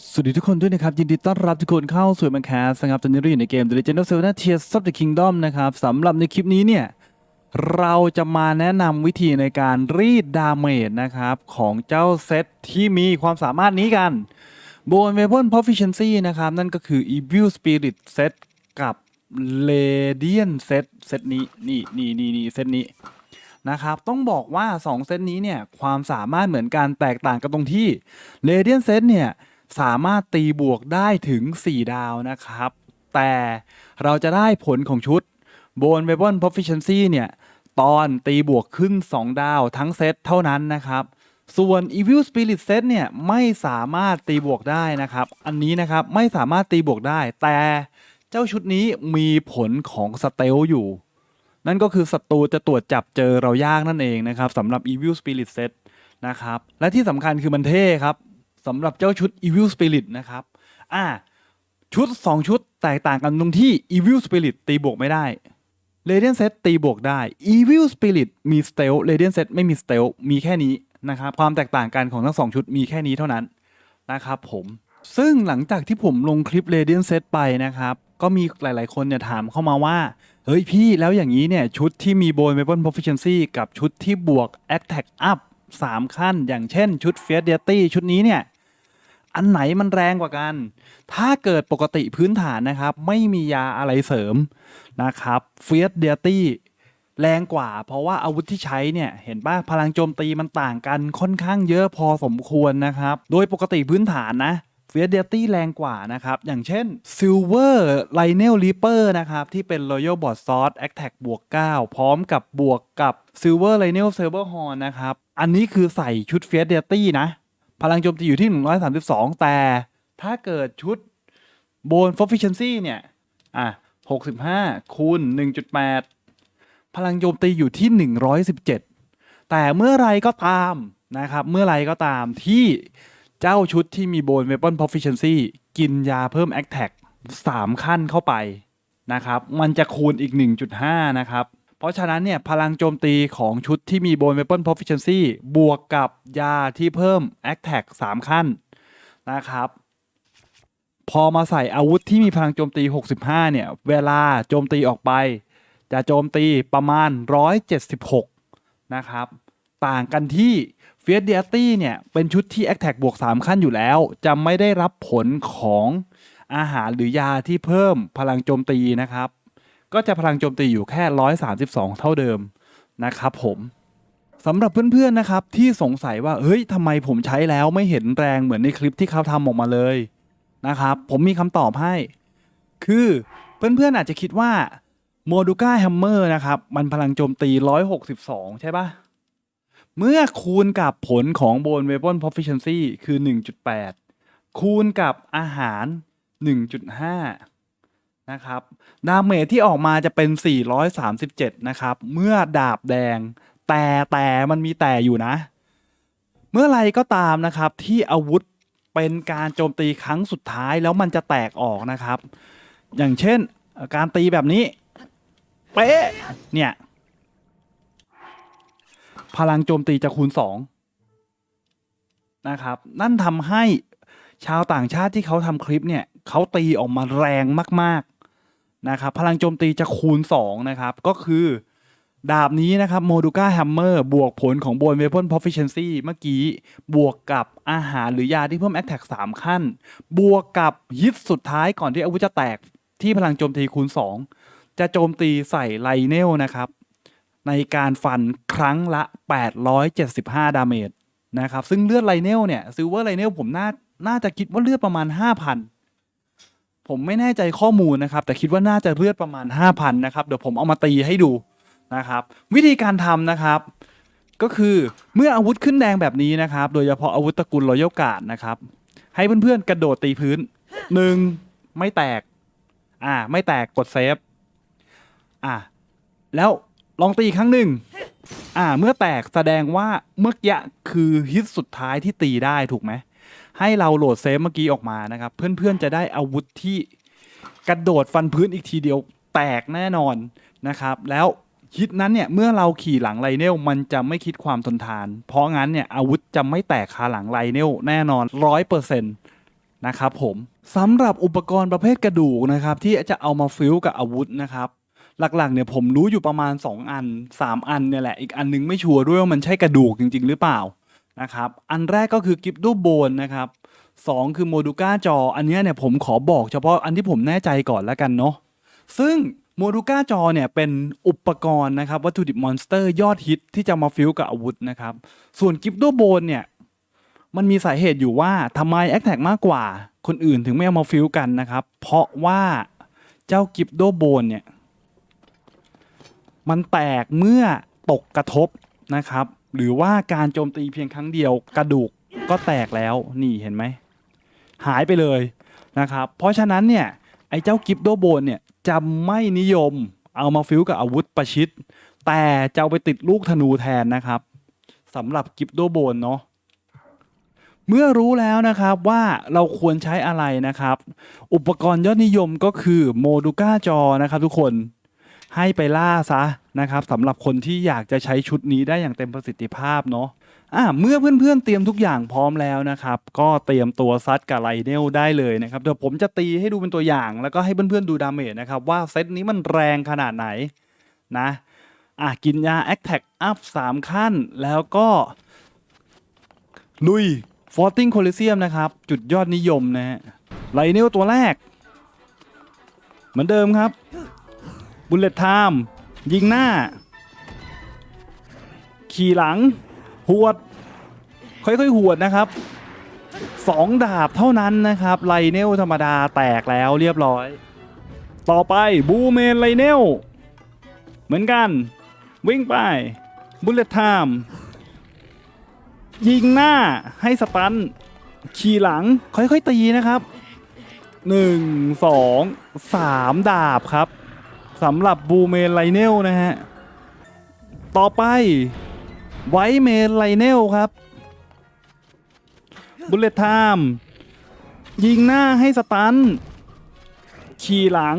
สวัสดีทุกคนด้วยนะครับ ยินดีต้อนรับทุกคนเข้าสู่มันแคสนะครับตอนนี้เราอยู่ในเกม The Legend of Zelda Tears of the Kingdom นะครับสำหรับในคลิปนี้เนี่ย เราจะมาแนะนำวิธีในการรีดดาเมจนะครับ ของเจ้าเซตที่มีความสามารถนี้กันบน Weapon Proficiency นะครับ นั่นก็คือ Evil Spirit Set กับ Radiant Set เซตนี้นี่นี่นี่นี่เซตนี้นะครับ ต้องบอกว่า 2 เซตนี้เนี่ยความสามารถเหมือนกันแตกต่างกันตรงที่ Radiant Set เนี่ย สามารถตีบวกได้ถึง 4 ดาวนะครับ แต่เราจะได้ผลของชุด b o n Weapon Proficiency เนี่ย ตอนตีบวกขึ้น 2 ดาวทั้งเซตเท่านั้นนะครับ ส่วน Evil Spirit Set เนี่ย ไม่สามารถตีบวกได้นะครับ อันนี้นะครับ ไม่สามารถตีบวกได้ แต่เจ้าชุดนี้มีผลของสเตลอยู่ นั่นก็คือศัตรูจะตรวจจับเจอเรายากนั่นเองนะครับสำหรับ Evil Spirit Set นะครับ และที่สำคัญคือมันเท่ครับ สำหรับเจ้าชุด Evil Spirit นะครับ อ่า ชุด 2 ชุดแตกต่างกันตรงที่ Evil Spirit ตีบวกไม่ได้ Radiant Set ตีบวกได้ Evil Spirit มี Stealth Radiant Set ไม่มี Stealth มีแค่นี้นะครับ ความแตกต่างกันของทั้งสองชุดมีแค่นี้เท่านั้นนะครับผม ซึ่งหลังจากที่ผมลงคลิป Radiant Set ไปนะครับ ก็มีหลายๆ คนเนี่ยถามเข้ามาว่า เฮ้ยพี่แล้วอย่างนี้เนี่ยชุดที่มี Bone Weapon Proficiency กับชุดที่บวก Attack Up 3 ขั้น อย่างเช่นชุด Fierce Deity ชุดนี้เนี่ย อันไหนมันแรงกว่ากัน ถ้าเกิดปกติพื้นฐานนะครับ ไม่มียาอะไรเสริมนะครับ Fierce Deity แรงกว่า เพราะว่าอาวุธที่ใช้เนี่ย เห็นป่ะพลังโจมตีมันต่างกันค่อนข้างเยอะพอสมควรนะครับ โดยปกติพื้นฐานนะ f i e r d e t y แรงกว่านะครับ อย่างเช่น Silver l i n e l Reaper นะครับ ที่เป็น Royal Board Sword Attack บวก 9 พร้อมกับบวกกับ Silver l i n e l Saber Horn นะครับ อันนี้คือใส่ชุด f i e r d e t y นะ พลังโจมตีอยู่ที่ 132 แต่ถ้าเกิดชุด Bone Proficiency เนี่ย อะ 65 คูณ 1.8 พลังโจมตีอยู่ที่ 117 แต่เมื่อไรก็ตามนะครับ เมื่อไรก็ตามที่เจ้าชุดที่มี Bone Weapon Proficiency กินยาเพิ่ม Attack 3ขั้นเข้าไปนะครับ มันจะคูณอีก 1.5 นะครับ เพราะฉะนั้นเนี่ยพลังโจมตีของชุดที่มี Bone Weapon Proficiency บวกกับยาที่เพิ่ม Attack 3ขั้นนะครับ พอมาใส่อาวุธที่มีพลังโจมตี 65 เนี่ย เวลาโจมตีออกไป จะโจมตีประมาณ 176 นะครับ ต่างกันที่ f i e r d e t y เนี่ย เป็นชุดที่ Attack บวก 3 ขั้นอยู่แล้ว จะไม่ได้รับผลของอาหารหรือยาที่เพิ่มพลังโจมตีนะครับ ก็จะพลังโจมตีอยู่แค่ 132 เท่าเดิมนะครับผมสำหรับเพื่อนๆนะครับที่สงสัยว่าเฮ้ยทำไมผมใช้แล้วไม่เห็นแรงเหมือนในคลิปที่เขาทำออกมาเลยนะครับผมมีคำตอบให้ คือเพื่อนๆอาจจะคิดว่าโมดูก้าแฮมเมอร์นะครับมันพลังโจมตี 162 ใช่ปะเมื่อคูณกับผลของ Bone Weapon Proficiency คือ 1.8 คูณกับอาหาร 1.5 นะครับดาเมจที่ออกมาจะเป็น 437 นะครับ เมื่อดาบแดง แต่แต่มันมีแต่อยู่นะ เมื่อไรก็ตามนะครับที่อาวุธเป็นการโจมตีครั้งสุดท้ายแล้วมันจะแตกออกนะครับ อย่างเช่นการตีแบบนี้ เป๊ะ เนี่ย พลังโจมตีจะคูณ 2 นะครับ นั่นทำให้ชาวต่างชาติที่เขาทำคลิปเนี่ยเขาตีออกมาแรงมาก นะครับพลังโจมตีจะคูณ 2 นะครับ ก็คือ ดาบนี้นะครับโมดูก้าแฮมเมอร์บวกผลของ Bone Weapon Proficiency เมื่อกี้ บวกกับอาหารหรือยาที่เพิ่ม Attack 3ขั้น บวกกับฮิตสุดท้ายก่อนที่อาวุธจะแตกที่พลังโจมตีคูณ 2 จะโจมตีใส่ไลเนลนะครับ ในการฟันครั้งละ 875 ดาเมจนะครับ ซึ่งเลือดไลเนลเนี่ยซิลเวอร์ไลเนลผมน่าน่าจะคิดว่าเลือดประมาณ 5,000 ผมไม่แน่ใจข้อมูลนะครับ แต่คิดว่าน่าจะเลือดประมาณ 5,000 นะครับ เดี๋ยวผมเอามาตีให้ดูนะครับ วิธีการทำนะครับ ก็คือเมื่ออาวุธขึ้นแดงแบบนี้นะครับ โดยเฉพาะอาวุธตระกูลรอยัลการ์ดนะครับ ให้เพื่อนๆ กระโดดตีพื้นหนึ่งไม่แตก อ่า ไม่แตกกดเซฟ อ่า แล้วลองตีครั้งหนึ่งอ่า เมื่อแตกแสดงว่าเมื่อกี้คือฮิตสุดท้ายที่ตีได้ถูกไหม ให้เราโหลดเซฟเมื่อกี้ออกมานะครับ เพื่อนๆจะได้อาวุธที่กระโดดฟันพื้นอีกทีเดียวแตกแน่นอนนะครับ แล้วฮิตนั้นเนี่ย เมื่อเราขี่หลังไลเนลมันจะไม่คิดความทนทาน เพราะงั้นเนี่ย อาวุธจะไม่แตกคาหลังไลเนลแน่นอนร้อยเปอร์เซ็นต์นะครับผมสำหรับอุปกรณ์ประเภทกระดูกนะครับ ที่จะเอามาฟิลกับอาวุธนะครับ หลักๆเนี่ยผมรู้อยู่ประมาณ 2 อัน 3 อันเนี่ยแหละ อีกอันนึงไม่ชัวร์ด้วยว่ามันใช่กระดูกจริง ๆ หรือเปล่า นะครับ อันแรกก็คือกิฟดูโบนนะครับสองคือโมดูก้าจอ อันนี้เนี่ยผมขอบอกเฉพาะอันที่ผมแน่ใจก่อนแล้วกันเนาะ ซึ่งโมดูก้าจอเนี่ยเป็นอุปกรณ์นะครับวัตถุดิบมอนสเตอร์ยอดฮิตที่จะมาฟิลกับอาวุธนะครับ ส่วนกิฟดูโบนเนี่ยมันมีสาเหตุอยู่ว่าทำไมแอคแท็กมากกว่า คนอื่นถึงไม่เอามาฟิลกันนะครับ เพราะว่าเจ้ากิฟโดโบนเนี่ย มันแตกเมื่อตกกระทบนะครับ หรือว่าการโจมตีเพียงครั้งเดียวกระดูกก็แตกแล้วนี่เห็นไหมหายไปเลยนะครับ เพราะฉะนั้นเนี่ยไอ้เจ้ากิฟโดโบนเนี่ยจะไม่นิยมเอามาฟิลกับอาวุธประชิด แต่จะเอาไปติดลูกธนูแทนนะครับสำหรับกิฟโดโบนเนาะเมื่อรู้แล้วนะครับว่าเราควรใช้อะไรนะครับ อุปกรณ์ยอดนิยมก็คือโมดูก้าจอนะครับทุกคน ให้ไปล่าซะนะครับสำหรับคนที่อยากจะใช้ชุดนี้ได้อย่างเต็มประสิทธิภาพเนาะอะเมื่อเพื่อนๆเตรียมทุกอย่างพร้อมแล้วนะครับ ก็เตรียมตัวซัดกับไลเนลได้เลยนะครับ เดี๋ยวผมจะตีให้ดูเป็นตัวอย่าง แล้วก็ให้เพื่อนๆดูดาเมจนะครับ ว่าเซตนี้มันแรงขนาดไหนนะอะกินยา a t t a c k up 3ขั้น แล้วก็ ลุยฟอร์ติงโคลิเซียมนะครับ จุดยอดนิยมนะฮะไลเนลตัวแรก เหมือนเดิมครับ บุลเลตไทม์ยิงหน้า ขี่หลัง หวด ค่อยๆหวดนะครับสองดาบเท่านั้นนะครับไลเนลธรรมดาแตกแล้วเรียบร้อย ต่อไปบูเมนไลเนลเหมือนกัน วิ่งไปบุลเลตไทม์ยิงหน้าให้สตัน ขี่หลังค่อยๆตีนะครับ1 2 3ดาบครับ สำหรับบูเมนไลเนลนะฮะ ต่อไปไวเมนไลเนลครับบุลเลตไทม์ยิงหน้าให้สตัน ขี่หลัง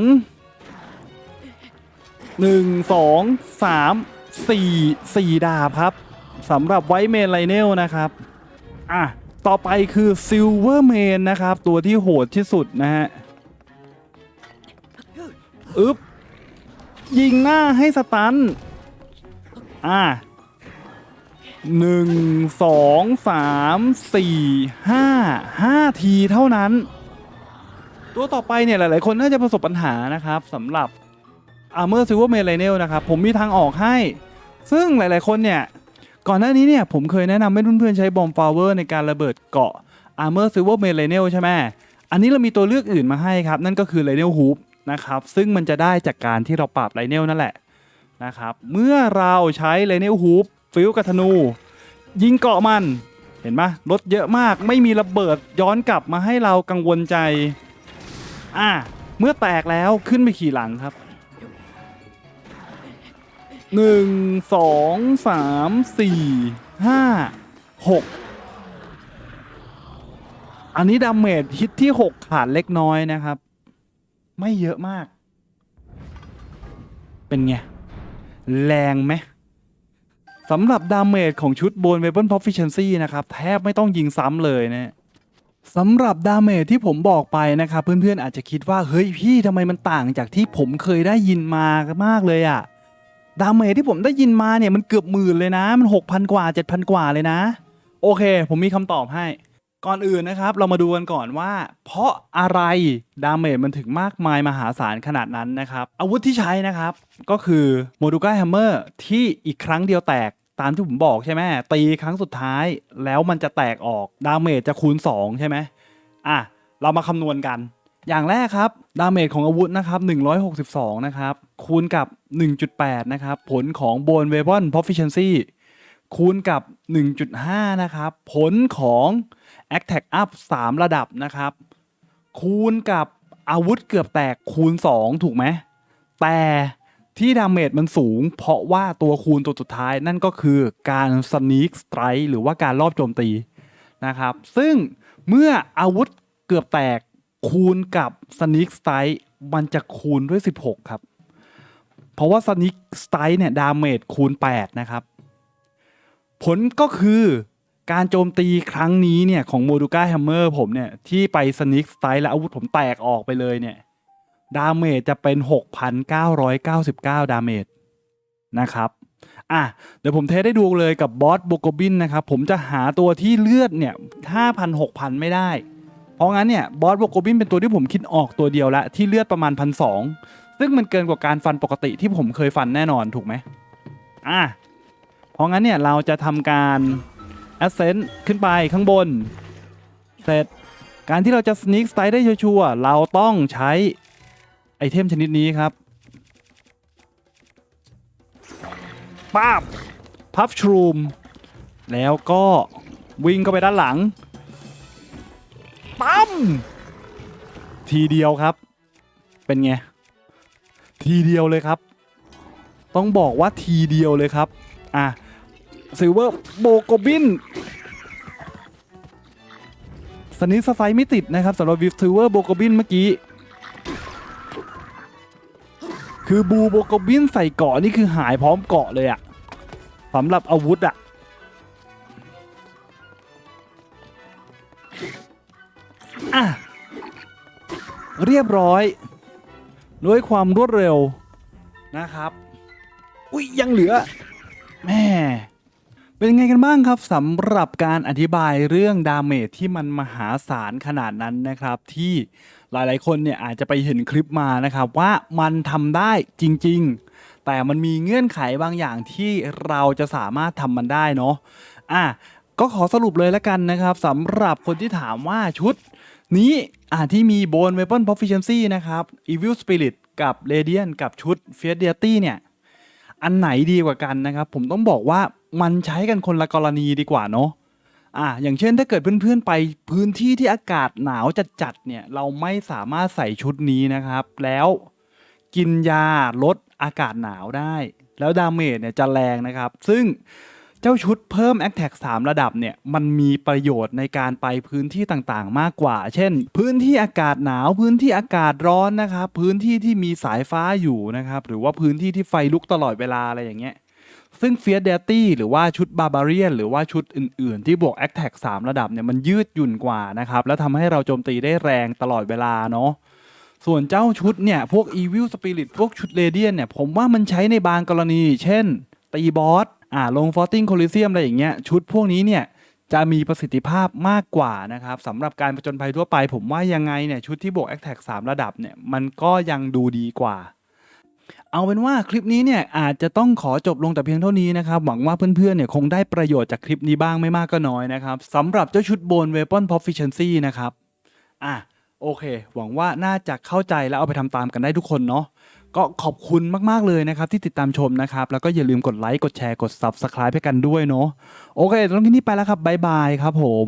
1 2 3 4 4 ดาบครับสำหรับไวเมนไลเนลนะครับ อะ ต่อไปคือซิลเวอร์เมนนะครับ ตัวที่โหดที่สุดนะฮะ อึ๊บ ยิงหน้าให้สตัน อะหนึ่งสองสามสี่ห้าห้าทีเท่านั้น ตัวต่อไปเนี่ยหลาย ๆ คนน่าจะประสบปัญหานะครับสำหรับ Armor Silver m a n l i n e l นะครับ ผมมีทางออกให้ ซึ่งหลาย ๆ คนเนี่ย ก่อนหน้านี้เนี่ยผมเคยแนะนำให้เพื่อน ๆ ใช้บอมฟลาวเวอร์ในการระเบิดเกาะ Armor Silver m a n l i n e l ใช่ไหมอันนี้เรามีตัวเลือกอื่นมาให้ครับ นั่นก็คือ l i n e l Hoop นะครับ ซึ่งมันจะได้จากการที่เราปรับ l i n e l นั่นแหละนะครับ เมื่อเราใช้ l i n e l Hoop ฟิลกับธนู ยิงเกาะมันเห็นไหมลดเยอะมากไม่มีระเบิดย้อนกลับมาให้เรากังวลใจ อะ เมื่อแตกแล้วขึ้นไปขี่หลังครับหนึ่งสองสามสี่ห้าหกอันนี้ดาเมจฮิตที่หกขาดเล็กน้อยนะครับ ไม่เยอะมาก เป็นไง แรงไหมสำหรับดาเมจของชุดโบน Weapon Proficiency นะครับ แทบไม่ต้องยิงซ้ำเลยนะสำหรับดาเมจที่ผมบอกไปนะครับ เพื่อนๆอาจจะคิดว่า เฮ้ยพี่ทำไมมันต่างจากที่ผมเคยได้ยินมามากเลยอะดาเมจที่ผมได้ยินมาเนี่ยมันเกือบหมื่นเลยนะ มัน 6,000 กว่า 7,000 กว่าเลยนะ โอเค ผมมีคำตอบให้ ก่อนอื่นนะครับ เรามาดูกันก่อนว่า เพราะอะไรดาเมจมันถึงมากมายมหาศาลขนาดนั้นนะครับ อาวุธที่ใช้นะครับ ก็คือโมดูก้าแฮมเมอร์ที่อีกครั้งเดียวแตกตามที่ผมบอกใช่ไหมตีครั้งสุดท้ายแล้วมันจะแตกออกดาเมจจะคูณ 2 ใช่ไหมอะ เรามาคำนวณกัน อย่างแรกครับ ดาเมจของอาวุธนะครับ 162 นะครับ คูณกับ 1.8 นะครับ ผลของ Bone Weapon p r o f i c i e n คูณกับ 1.5 นะครับ ผลของ Attack Up 3 ระดับนะครับ คูณกับอาวุธเกือบแตกคูณ 2 ถูกไหม แต่ที่ดาเมจมันสูง เพราะว่าตัวคูณตัวสุดท้ายนั่นก็คือการ Sneak Strike หรือว่าการรอบโจมตีนะครับ ซึ่งเมื่ออาวุธเกือบแตกคูณกับ Sneak Strike มันจะคูณด้วย 16 ครับ เพราะว่า Sneak Strike เนี่ยดาเมจคูณ 8 นะครับ ผลก็คือ การโจมตีครั้งนี้เนี่ยของโมดูก้าแฮมเมอร์ผมเนี่ย ที่ไปสนิกสไตล์และอาวุธผมแตกออกไปเลยเนี่ย ดาเมจจะเป็น 6,999 ดาเมจนะครับอะเดี๋ยวผมเทสได้ดูเลยกับบอสโบโกบินนะครับผมจะหาตัวที่เลือดเนี่ย5,000 6,000 ไม่ได้ เพราะงั้นเนี่ยบอสโบโกบินเป็นตัวที่ผมคิดออกตัวเดียวละที่เลือดประมาณพันสซึ่งมันเกินกว่าการฟันปกติที่ผมเคยฟันแน่นอนถูกไหมอะเพราะงั้นเนี่ยเราจะทำการ ascent ขึ้นไปข้างบน เสร็จ การที่เราจะ sneak style ได้ชัวร์ๆเราต้องใช้ไอเทมชนิดนี้ครับป้าบพัฟชรูม แล้วก็วิ่งเข้าไปด้านหลังปั๊มทีเดียวครับ เป็นไง ทีเดียวเลยครับ ต้องบอกว่าทีเดียวเลยครับ อะ ซิลเวอร์โบโกบินสนิทสไฟไม่ติดนะครับสำหรับวิฟซิลเวอร์โบโกบินเมื่อกี้ คือบูโบโกบินใส่เกาะนี่คือหายพร้อมเกาะเลยอะสำหรับอาวุธอะอะเรียบร้อย ด้วยความรวดเร็วนะครับ อุ้ยยังเหลือ เป็นยังไงกันบ้างครับสำหรับการอธิบายเรื่องดาเมจที่มันมหาศาลขนาดนั้นนะครับ ที่หลายๆ คนเนี่ยอาจจะไปเห็นคลิปมานะครับ ว่ามันทำได้จริง ๆ แต่มันมีเงื่อนไขบางอย่างที่เราจะสามารถทำมันได้เนาะอะก็ขอสรุปเลยแล้วกันนะครับสำหรับคนที่ถามว่าชุด นี้อ่าที่มี Bone Weapon Proficiency นะครับ Evil Spirit กับ Radiant กับชุด Fierce Deity เนี่ย อันไหนดีกว่ากันนะครับ ผมต้องบอกว่ามันใช้กันคนละกรณีดีกว่าเนาะอ่าอย่างเช่นถ้าเกิดเพื่อนๆไปพื้นที่ที่อากาศหนาวจัดๆเนี่ยเราไม่สามารถใส่ชุดนี้นะครับ แล้วกินยาลดอากาศหนาวได้ แล้วดาเมจเนี่ยจะแรงนะครับ ซึ่ง เจ้าชุดเพิ่ม a c t a c 3 ระดับเนี่ยมันมีประโยชน์ในการไปพื้นที่ต่างๆ มากกว่า เช่น พื้นที่อากาศหนาว พื้นที่อากาศร้อนนะครับ พื้นที่ที่มีสายฟ้าอยู่นะครับ หรือว่าพื้นที่ที่ไฟลุกตลอดเวลาอะไรอย่างเงี้ยซึ่ง f i e r d e t y หรือว่าชุด Barbarian หรือว่าชุดอื่นๆ ที่บวก a c t a c 3 ระดับเนี่ยมันยืดหยุ่นกว่านะครับ แล้วทำให้เราโจมตีได้แรงตลอดเวลาเนาะส่วนเจ้าชุดเนี่ย พวก Evil Spirit พวกชุด Radiant เนี่ย ผมว่ามันใช้ในบางกรณี เช่น ตีบอส อ่าลงฟอร์ติ้งโคลิเซียมอะไรอย่างเงี้ยชุดพวกนี้เนี่ยจะมีประสิทธิภาพมากกว่านะครับสำหรับการผจญภัยทั่วไป ผมว่ายังไงเนี่ยชุดที่บวก a c t a c 3 ระดับเนี่ยมันก็ยังดูดีกว่า เอาเป็นว่าคลิปนี้เนี่ยอาจจะต้องขอจบลงแต่เพียงเท่านี้นะครับ หวังว่าเพื่อนๆเนี่ยคงได้ประโยชน์จากคลิปนี้บ้างไม่มากก็น้อยนะครับสำหรับเจ้าชุด Bone Weapon Proficiency นะครับอะโอเค หวังว่าน่าจะเข้าใจแล้วเอาไปทำตามกันได้ทุกคนเนาะ ก็ขอบคุณมาก ๆ เลยนะครับ ที่ติดตามชมนะครับ แล้วก็อย่าลืมกดไลค์ กดแชร์ กด Subscribe ให้กันด้วยเนาะโอเคตอนนี้ไปแล้วครับบ๊ายบายครับผม